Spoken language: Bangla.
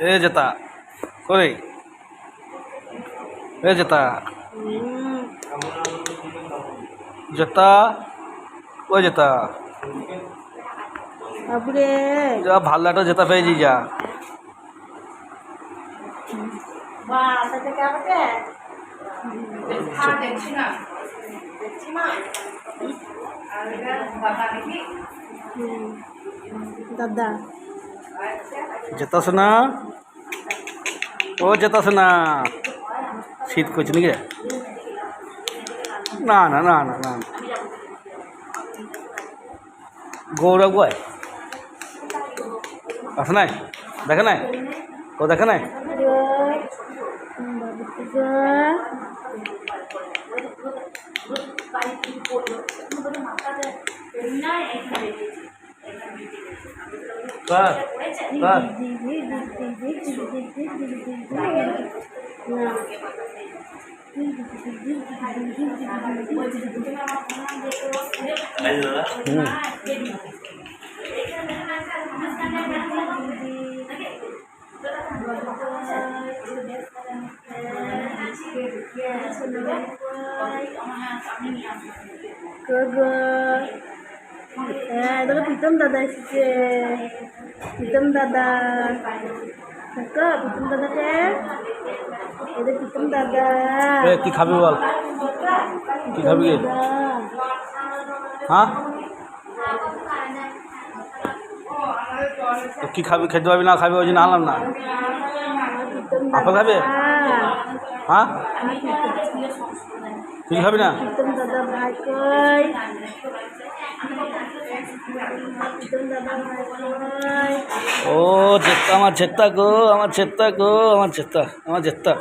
এ জেতা করে। এ জেতা। জেতা ও জেতা। যা ভালো একটা জেতা পেয়েছি যা। বা সাথে কাপড়ে না দেখছি না আর এটা বাবা দেখি দাদা জেতা শোনা ও জেতা শোনা শীত করছে নাকি? না না না না না। না। গৌরব গয় আছে নাই? দেখে নাই? ও দেখে নাই? কার কার হুম হ্যাঁ দেখো প্রীতম দাদা এসেছে প্রীতম দাদা দেখো প্রীতম দাদাকে। এদের প্রীতম দাদা। কি খাবি বল? কি খাবি হ্যাঁ? কি খাবি? খেতে পারবি না খাবি? ওই জন্য আনলাম না। আপেল খাবে? হ্যাঁ? তুই খাবি না প্রীতম দাদা ভাই কই প্রীতম দাদা ভাই কই ও চেত্তা আমার চেত্তা গো আমার চেত্তা গো আমার চেত্তা আমার চেত্তা